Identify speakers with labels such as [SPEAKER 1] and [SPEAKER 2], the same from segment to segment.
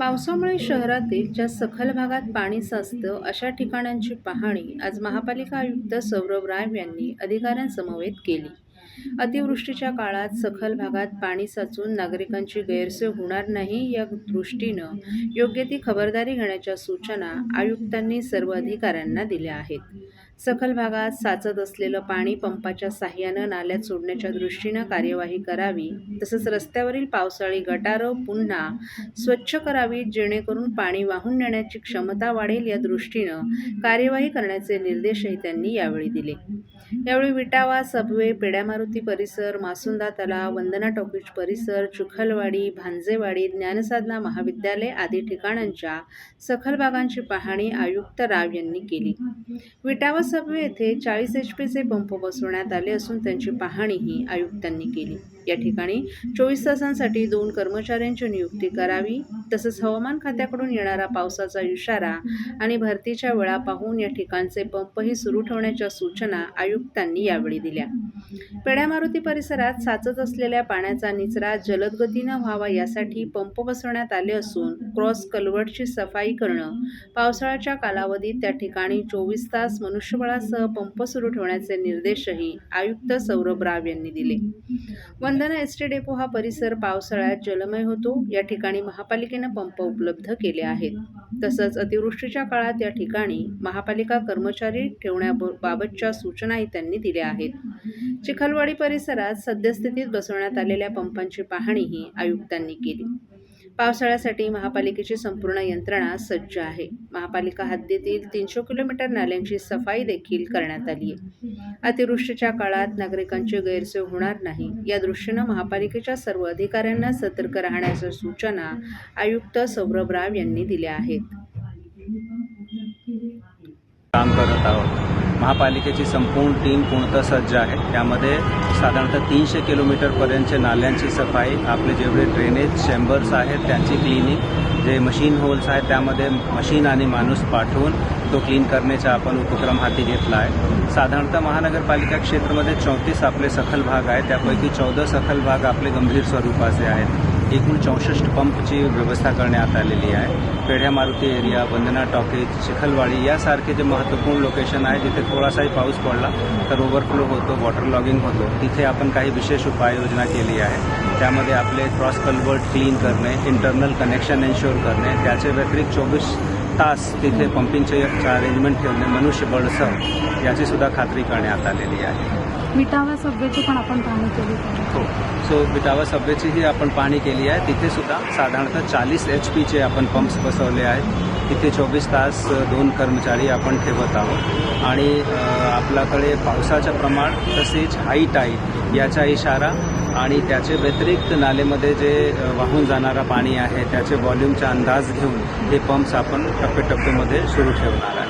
[SPEAKER 1] पावसामुळे शहरातील ज्या सखल भागात पाणी साचतं अशा ठिकाणांची पाहणी आज महापालिका आयुक्त सौरभ राव यांनी अधिकाऱ्यांसमवेत केली. अतिवृष्टीच्या काळात सखल भागात पाणी साचून नागरिकांची गैरसोय होणार नाही या दृष्टीनं योग्य ती खबरदारी घेण्याच्या सूचना आयुक्तांनी सर्व अधिकाऱ्यांना दिल्या आहेत. सखल भागात साचत असलेलं पाणी पंपाच्या साह्यानं नाल्यात सोडण्याच्या दृष्टीनं कार्यवाही करावी तसंच रस्त्यावरील पावसाळी गटारं पुन्हा स्वच्छ करावी जेणेकरून पाणी वाहून नेण्याची क्षमता वाढेल या दृष्टीनं कार्यवाही करण्याचे निर्देशही त्यांनी यावेळी दिले. यावेळी विटावा सबवे पेड्यामारुती परिसर मासुंदा तलाव वंदना टॉकीज परिसर चिखलवाडी भांजेवाडी ज्ञानसाधना महाविद्यालय आदी ठिकाणांच्या सखल भागांची पाहणी आयुक्त राव यांनी केली. विटावा सबवे येथे चाळीस एच पीचे पंप बसवण्यात आले असून त्यांची पाहणीही आयुक्तांनी केली. या ठिकाणी चोवीस तासांसाठी दोन कर्मचाऱ्यांची नियुक्ती करावी. तसंच हवामान खात्याकडून येणारा पावसाचा इशारा आणि भरतीच्या वेळा पाहून या ठिकाणचे पंपही सुरू ठेवण्याच्या सूचना आयुक्तांनी यावेळी दिल्या. पेड्या मारुती परिसरात साचत असलेल्या पाण्याचा निचरा जलद गतीनं व्हावा यासाठी पंप बसवण्यात आले असून क्रॉस कलवटची सफाई करणं पावसाळ्याच्या कालावधीत त्या ठिकाणी चोवीस तास मनुष्यबळासह पंप सुरू ठेवण्याचे निर्देशही आयुक्त सौरभ राव यांनी दिले. वंदना एस टी डेपो हा परिसर पावसाळ्यात जलमय होतो. या ठिकाणी महापालिकेनं पंप उपलब्ध केले आहेत. तसंच अतिवृष्टीच्या काळात या ठिकाणी महापालिका कर्मचारी ठेवण्याबाबतच्या सूचनाही त्यांनी दिल्या आहेत. चिखलवाडी परिसरात सद्यस्थितीत बसवण्यात आलेल्या पंपांची पाहणीही आयुक्तांनी केली. पावसाळ्यासाठी महापालिकेची संपूर्ण यंत्रणा सज्ज आहे. महापालिका हद्दीतील तीनशे किलोमीटर नाल्यांची सफाई देखील करण्यात आली आहे. अतिवृष्टीच्या काळात नागरिकांची गैरसोय होणार नाही. या दृष्टीनं महापालिकेच्या सर्व अधिकाऱ्यांना सतर्क राहण्याच्या सूचना आयुक्त सौरभ राव यांनी दिल्या आहेत.
[SPEAKER 2] काम करत आहोत. महापालिकेची संपूर्ण टीम पूर्णतः सज्ज आहे. त्यामध्ये साधारणतः तीनशे किलोमीटरपर्यंतचे नाल्यांची सफाई आपले जेवढे ड्रेनेज चेंबर्स आहेत त्यांची क्लिनिंग जे मशीन होल्स आहेत त्यामध्ये मशीन आणि माणूस पाठवून तो क्लीन करण्याचा आपण उपक्रम हाती घेतला आहे. साधारणतः महानगरपालिका क्षेत्रामध्ये चौतीस आपले सखल भाग आहेत. त्यापैकी चौदा सखल भाग आपले गंभीर स्वरूपाचे आहेत. एकूण चौसष्ट पंपची व्यवस्था करण्यात आलेली आहे. पेढ्या मारुती एरिया वंदना टॉकीज चिखलवाडी यासारखे जे महत्त्वपूर्ण लोकेशन आहे जिथे थोडासाही पाऊस पडला तर ओव्हरफ्लो होतो वॉटर लॉगिंग होतो. तिथे आपण काही विशेष उपाययोजना केली आहे. त्यामध्ये आपले क्रॉस कल्वर्ट क्लीन करणे इंटरनल कनेक्शन एन्श्युअर करणे त्याचे व्यतिरिक्त चोवीस तास तिथे पंपिंगचे अरेंजमेंट ठेवणे मनुष्यबळसह याची सुद्धा खात्री करण्यात आलेली आहे.
[SPEAKER 3] विटावा सभ्यची पण आपण पाहणी केली.
[SPEAKER 2] हो. सो विटावा सबवेचीही आपण पाहणी केली आहे. तिथे सुद्धा साधारणतः चाळीस एच पीचे आपण पंप्स बसवले आहेत. तिथे चोवीस तास दोन कर्मचारी आपण ठेवत आहोत. आणि आपल्याकडे पावसाचं प्रमाण तसेच हाईट आहे याचा इशारा आणि त्याचे व्यतिरिक्त नालेमध्ये जे वाहून जाणारा पाणी आहे त्याचे व्हॉल्यूमचा अंदाज घेऊन हे पंप्स आपण टप्प्याटप्प्यामध्ये सुरू ठेवणार आहे.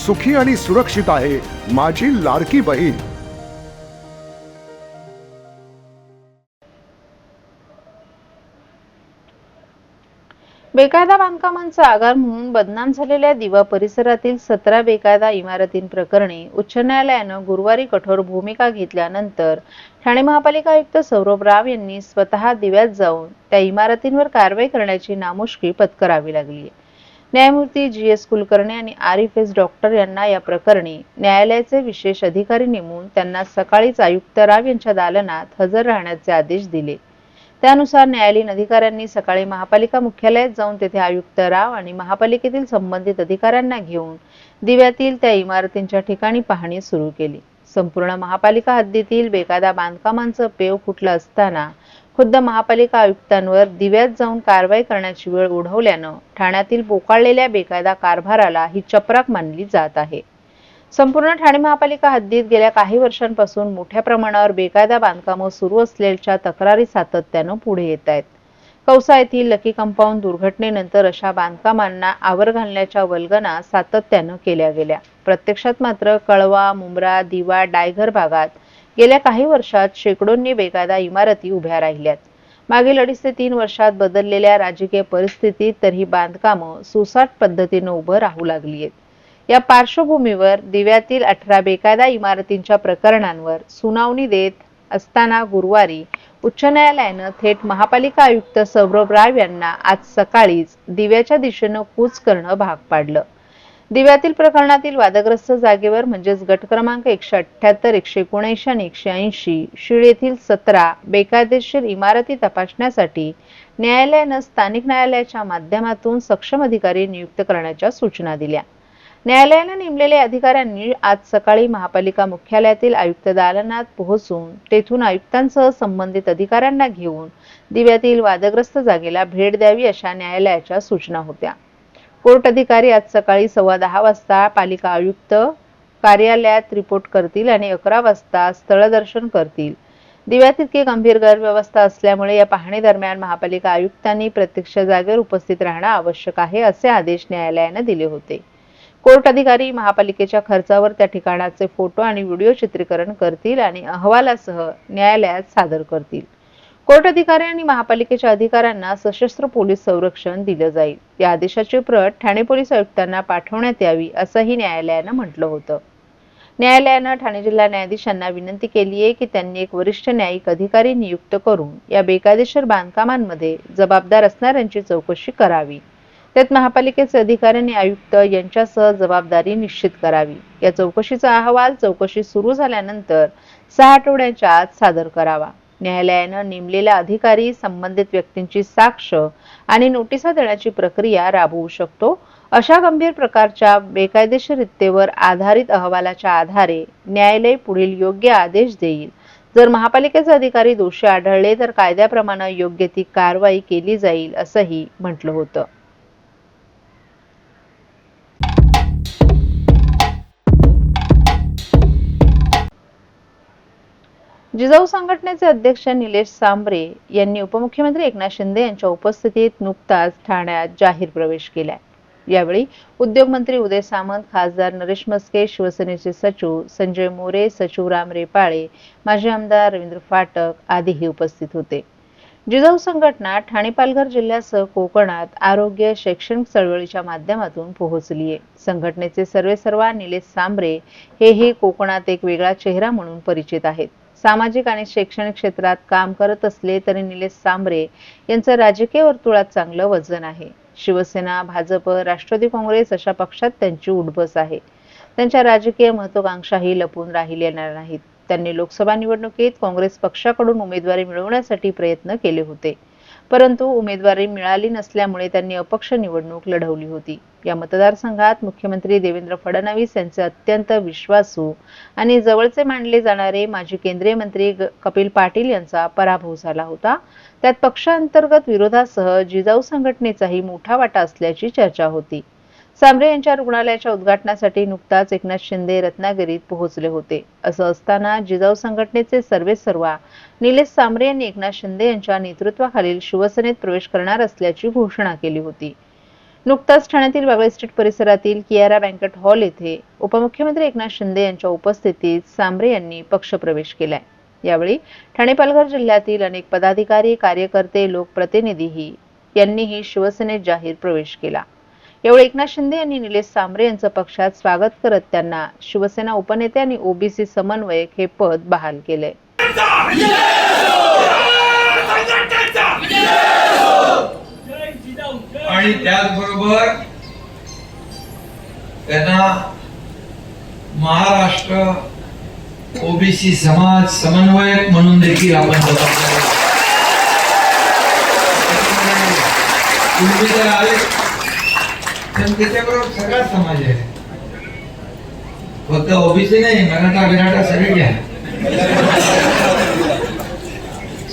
[SPEAKER 4] सुखी आणि सुरक्षित आहे माझी लाडकी बहीण.
[SPEAKER 5] बेकायदा बांधकामांचा आगार म्हणून बदनाम झालेल्या दिवा परिसरातील सतरा बेकायदा इमारतींप्रकरणी उच्च न्यायालयानं गुरुवारी कठोर भूमिका घेतल्यानंतर ठाणे महापालिका आयुक्त सौरभ राव यांनी स्वतः दिव्यात जाऊन त्या इमारतींवर कारवाई करण्याची नामुष्की पत्करावी लागली. न्यायमूर्ती जी एस कुलकर्णी आणि आरिफ एस डॉक्टर यांना या प्रकरणी न्यायालयाचे विशेष अधिकारी नेमून त्यांना सकाळीच आयुक्त राव यांच्या दालनात हजर राहण्याचे आदेश दिले. त्यानुसार न्यायालयीन अधिकाऱ्यांनी सकाळी महापालिका मुख्यालयात जाऊन तेथे आयुक्त राव आणि महापालिकेतील संबंधित अधिकाऱ्यांना घेऊन दिव्यातील त्या इमारतींच्या ठिकाणी पाहणी सुरू केली. संपूर्ण महापालिका हद्दीतील बेकायदा बांधकामांचं पेव फुटलं असताना खुद्द महापालिका आयुक्तांवर दिव्यात जाऊन कारवाई करण्याची वेळ ओढवल्यानं ठाण्यातील बोकाळलेल्या बेकायदा कारभाराला ही चपराक मानली जात आहे. संपूर्ण ठाणे महापालिका हद्दीत गेल्या काही वर्षांपासून मोठ्या प्रमाणावर बेकायदा बांधकामं सुरू असलेल्या तक्रारी सातत्यानं पुढे येत आहेत. कौसा येथील लकी कंपाऊंड दुर्घटनेनंतर अशा बांधकामांना आवर घालण्याच्या वल्गना सातत्यानं केल्या गेल्या. प्रत्यक्षात मात्र कळवा मुंब्रा दिवा डायघर भागात गेल्या काही वर्षात शेकडोंनी बेकायदा इमारती उभ्या राहिल्यात. मागील अडीच ते तीन वर्षात बदललेल्या राजकीय परिस्थितीत तर ही बांधकामं सुसाट पद्धतीनं उभं राहू लागली आहेत या पार्श्वभूमीवर दिव्यातील अठरा बेकायदा इमारतींच्या प्रकरणांवर सुनावणी देत असताना गुरुवारी उच्च न्यायालयानं थेट महापालिका आयुक्त सौरभ राव यांना आज सकाळीच दिव्याच्या दिशेनं कूच करणं भाग पाडलं. दिव्यातील प्रकरणातील वादग्रस्त जागेवर म्हणजेच गट क्रमांक एकशे अठ्ठ्याहत्तर एकशे एकोणऐंशी आणि एकशे ऐंशी शीळ येथील सतरा बेकायदेशीर इमारती तपासण्यासाठी न्यायालयानं स्थानिक न्यायालयाच्या माध्यमातून सक्षम अधिकारी नियुक्त करण्याच्या सूचना दिल्या. न्यायालयानं नेमलेल्या अधिकाऱ्यांनी आज सकाळी महापालिका मुख्यालयातील आयुक्त दालनात पोहोचून तेथून आयुक्तांसह संबंधित अधिकाऱ्यांना घेऊन दिव्यातील वादग्रस्त जागेला भेट द्यावी अशा न्यायालयाच्या सूचना होत्या. कोर्ट अधिकारी आज सकाळी सव्वा दहा वाजता पालिका आयुक्त कार्यालयात रिपोर्ट करतील आणि अकरा वाजता स्थळदर्शन करतील. दिव्यात इतकी गंभीर गैरव्यवस्था असल्यामुळे या पाहणी दरम्यान महापालिका आयुक्तांनी प्रत्यक्ष जागेवर उपस्थित राहणं आवश्यक आहे असे आदेश न्यायालयानं दिले होते. कोर्ट अधिकारी महापालिकेच्या खर्चावर त्या ठिकाणाचे फोटो आणि व्हिडिओ चित्रीकरण करतील आणि अहवालासह न्यायालयात सादर करतील. कोर्ट अधिकारी आणि महापालिकेच्या अधिकाऱ्यांना सशस्त्र पोलीस संरक्षण दिलं जाईल. या आदेशाची प्रत ठाणे पोलीस आयुक्तांना पाठवण्यात यावी असंही न्यायालयानं म्हटलं होतं. न्यायालयानं ठाणे जिल्हा न्यायाधीशांना विनंती केली आहे की त्यांनी एक वरिष्ठ न्यायिक अधिकारी नियुक्त करून या बेकायदेशीर बांधकामांमध्ये जबाबदार असणाऱ्यांची चौकशी करावी. त्यात महापालिकेचे अधिकारी आणि आयुक्त यांच्यासह जबाबदारी निश्चित करावी. या चौकशीचा अहवाल चौकशी सुरू झाल्यानंतर सहा आठवड्याच्या आत सादर करावा. न्यायालयानं नेमलेला अधिकारी संबंधित व्यक्तींची साक्ष आणि नोटिसा देण्याची प्रक्रिया राबवू शकतो. अशा गंभीर प्रकारच्या बेकायदेशीरित्तेवर आधारित अहवालाच्या आधारे न्यायालय पुढील योग्य आदेश देईल. जर महापालिकेचे अधिकारी दोषी आढळले तर कायद्याप्रमाणे योग्य ती कारवाई केली जाईल असंही म्हटलं होतं. जिजाऊ संघटनेचे अध्यक्ष निलेश सांबरे यांनी उपमुख्यमंत्री एकनाथ शिंदे यांच्या उपस्थितीत नुकताच ठाण्यात जाहीर प्रवेश केलाय. यावेळी उद्योगमंत्री उदय सामंत खासदार नरेश मस्के शिवसेनेचे सचिव संजय मोरे सचिव राम रेपाळे माजी आमदार रवींद्र फाटक आदीही उपस्थित होते. जिजाऊ संघटना ठाणे पालघर जिल्ह्यासह कोकणात आरोग्य शैक्षणिक चळवळीच्या माध्यमातून पोहोचली आहे. संघटनेचे सर्वेसर्वा निलेश सांबरे हेही कोकणात एक वेगळा चेहरा म्हणून परिचित आहेत. सामाजिक आणि शैक्षणिक क्षेत्रात काम करत असले तरी निलेश सांबरे यांचं राजकीय वर्तुळात चांगलं वजन आहे. शिवसेना भाजप राष्ट्रवादी काँग्रेस अशा पक्षात त्यांची उडबस आहे. त्यांच्या राजकीय महत्वाकांक्षाही लपून राहिलेल्या नाहीत. त्यांनी लोकसभा निवडणुकीत काँग्रेस पक्षाकडून उमेदवारी मिळवण्यासाठी प्रयत्न केले होते. परंतु उमेदवारी मिळाली नसल्यामुळे त्यांनी अपक्ष निवडणूक लढवली होती. या मतदारसंघात मुख्यमंत्री देवेंद्र फडणवीस यांचे अत्यंत विश्वासू आणि जवळचे मानले जाणारे माजी केंद्रीय मंत्री कपिल पाटील यांचा पराभव झाला होता. त्यात पक्षांतर्गत विरोधासह जिजाऊ संघटनेचाही मोठा वाटा असल्याची चर्चा होती. सांबरे यांच्या रुग्णालयाच्या उद्घाटनासाठी नुकताच एकनाथ शिंदे रत्नागिरीत पोहोचले होते. असं असताना जिजाऊ संघटनेचे सर्वे सर्वा निलेश सांबरे यांनी एकनाथ शिंदे यांच्या नेतृत्वाखालील शिवसेनेत प्रवेश करणार असल्याची घोषणा केली होती. नुकताच ठाण्यातील बागळे स्ट्रीट परिसरातील कियारा बँकेट हॉल येथे उपमुख्यमंत्री एकनाथ शिंदे यांच्या उपस्थितीत सांबरे यांनी पक्षप्रवेश केलाय. यावेळी ठाणे पालघर जिल्ह्यातील अनेक पदाधिकारी कार्यकर्ते लोकप्रतिनिधीही यांनीही शिवसेनेत जाहीर प्रवेश केला. यावेळी एकनाथ शिंदे यांनी निलेश सांबरे यांचं पक्षात स्वागत करत त्यांना शिवसेना उपनेते आणि ओबीसी समन्वयक हे पद बहाल केले
[SPEAKER 6] आणि त्याचबरोबर त्यांना महाराष्ट्र ओबीसी समाज समन्वयक म्हणून देखील आपण तुम्ही जर आले त्याच्याबरोबर सगळा समाज आहे. फक्त ओबीसी नाही मराठा बिराठा सगळे घ्या.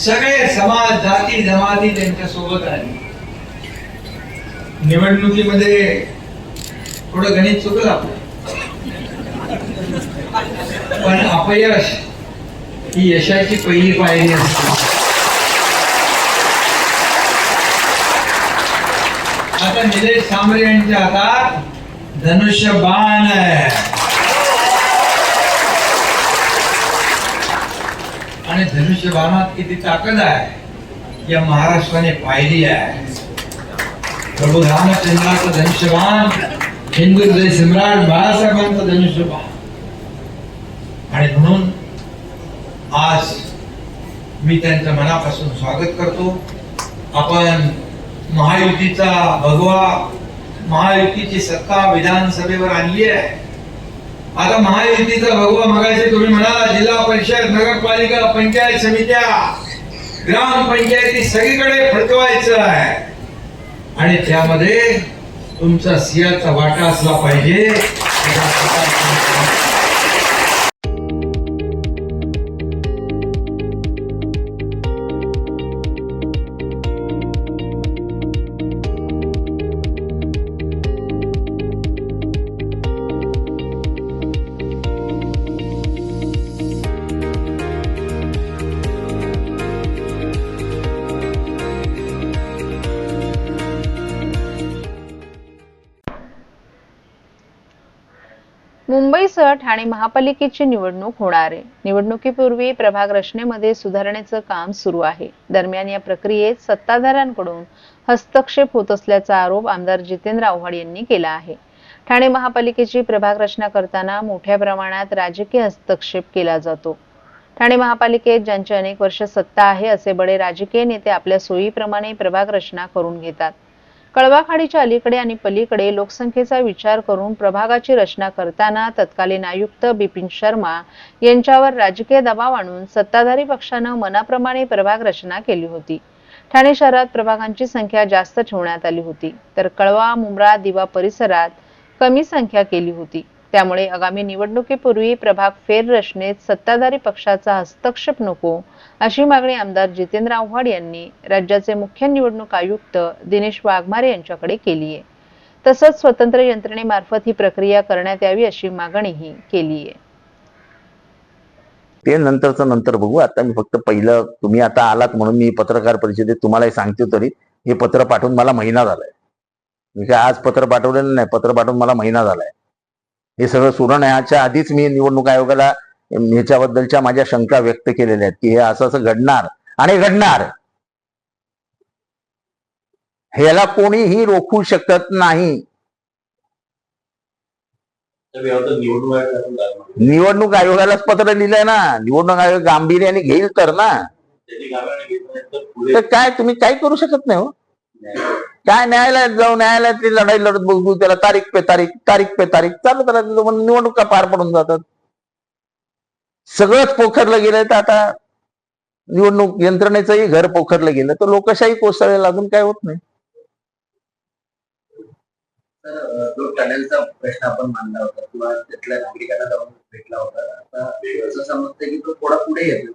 [SPEAKER 6] सगळे समाज जाती जमाती त्यांच्यासोबत आहे निवडणुकीमध्ये थोडं गणित चुकलं आपलं. पण अपयश ही यशाची पहिली पायरी असते. आता निलेश सांबरे यांच्या हातात धनुष्य बाण आणि धनुष्य बाणात किती ताकद आहे या महाराष्ट्राने पाहिली आहे. प्रभू रामचंद्राचं धनुष्यबाण हिंदू हृदय सम्राट बाळासाहेबांचं धनुष्यबाण. आणि म्हणून आज मी त्यांचं मनापासून स्वागत करतो. आपण महायुतीचा भगवा महायुतीची सत्ता विधानसभेवर आणली आहे. आता महायुतीचा भगवा मगाशी तुम्ही म्हणाला जिल्हा परिषद नगरपालिका पंचायत समित्या ग्रामपंचायती सगळीकडे फडकवायचं आहे. आणि त्यामध्ये तुमचा सियाचा वाटा असला पाहिजे.
[SPEAKER 5] मुंबईसह ठाणे महापालिकेची निवडणूक होणार आहे. निवडणुकीपूर्वी प्रभाग रचनेमध्ये सुधारणेचं काम सुरू आहे. दरम्यान या प्रक्रियेत सत्ताधाऱ्यांकडून हस्तक्षेप होत असल्याचा आरोप आमदार जितेंद्र आव्हाड यांनी केला आहे. ठाणे महापालिकेची प्रभाग रचना करताना मोठ्या प्रमाणात राजकीय हस्तक्षेप केला जातो. ठाणे महापालिकेत ज्यांची अनेक वर्ष सत्ता आहे असे बडे राजकीय नेते आपल्या सोयीप्रमाणे प्रभाग रचना करून घेतात. कळवाखाडीच्या अलीकडे आणि पलीकडे लोकसंख्येचा विचार करून प्रभागाची रचना करताना तत्कालीन आयुक्त बिपिन शर्मा यांच्यावर राजकीय दबाव आणून सत्ताधारी पक्षानं मनाप्रमाणे प्रभाग रचना केली होती. ठाणे शहरात प्रभागांची संख्या जास्त ठेवण्यात आली होती. तर कळवा मुंब्रा दिवा परिसरात कमी संख्या केली होती. त्यामुळे आगामी निवडणुकीपूर्वी प्रभाग फेररचनेत सत्ताधारी पक्षाचा हस्तक्षेप नको अशी मागणी आमदार जितेंद्र आव्हाड यांनी राज्याचे मुख्य निवडणूक आयुक्त दिनेश वाघमारे यांच्याकडे केली आहे. तसंच स्वतंत्र यंत्रणेमार्फत ही प्रक्रिया करण्यात यावी अशी मागणीही केली आहे.
[SPEAKER 7] ते नंतरचं नंतर बघू. आता मी फक्त पहिलं तुम्ही आता आलात म्हणून मी पत्रकार परिषदेत तुम्हालाही सांगतो तरी हे पत्र पाठवून मला महिना झालाय. मी काय आज पत्र पाठवलेलं नाही पत्र पाठवून मला महिना झालाय. हे सगळं सुरण्याच्या आधीच मी निवडणूक आयोगाला ह्याच्याबद्दलच्या माझ्या शंका व्यक्त केलेल्या आहेत की हे असं असं घडणार आणि घडणार. ह्याला कोणीही रोखू शकत नाही. निवडणूक आयोगालाच पत्र लिहिलंय ना. निवडणूक आयोग गांभीर्याने घेईल तर ना. तर काय तुम्ही काही करू शकत नाही हो? काय न्यायालयात जाऊ न्यायालयातली लढाई लढत बघू त्याला तारीख पे तारीख तारीख पे तारीख चालू त्याला निवडणुका पार पडून जातात. सगळंच पोखरलं गेलंय तर आता निवडणूक यंत्रणेचंही घर पोखरलं गेलं तर लोकशाही कोसळेल अजून काय होत नाही.
[SPEAKER 8] जो टनेलचा प्रश्न आपण मांडला होता किंवा तिथल्या नागरिकांना जाऊन भेटला होता आता असं समजतं की तो थोडा पुढे येतो